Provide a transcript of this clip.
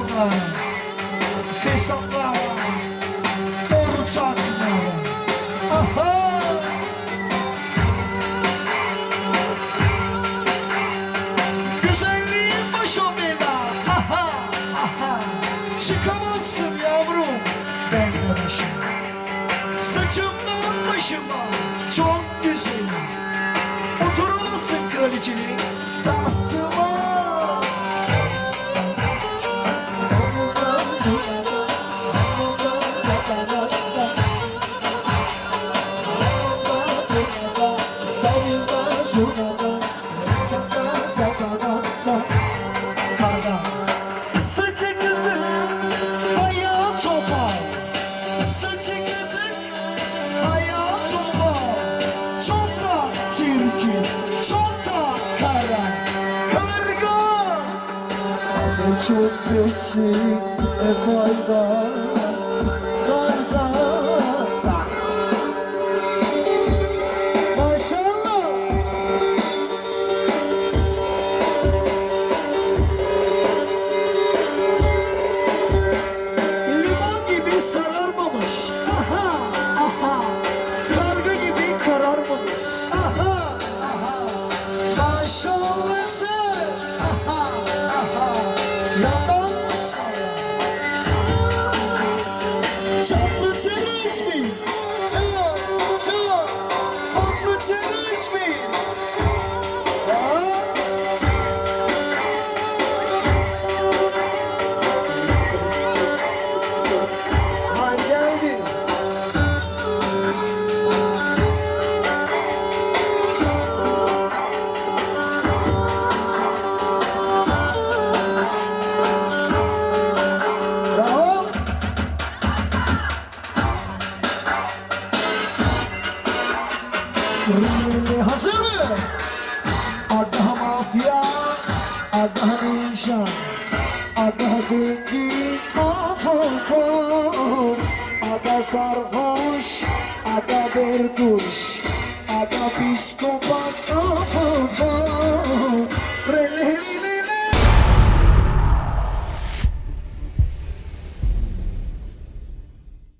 Düşmanlar Fesatlar Ortaklar Aha! Güzelliğin başa bela. Aha Çıkamazsın yavrum Benle başıma Saçımdan başıma çok güzel. Oturamazsın kraliçenin tahtıma Karga çok besin Ne fayda Çatlatırız biz. Çat, çat. Patlatırız biz. Ha? hazır mı? Agaha mafya, agaha ninja, agaha zengin, afakar. Aga sarhoş, aga.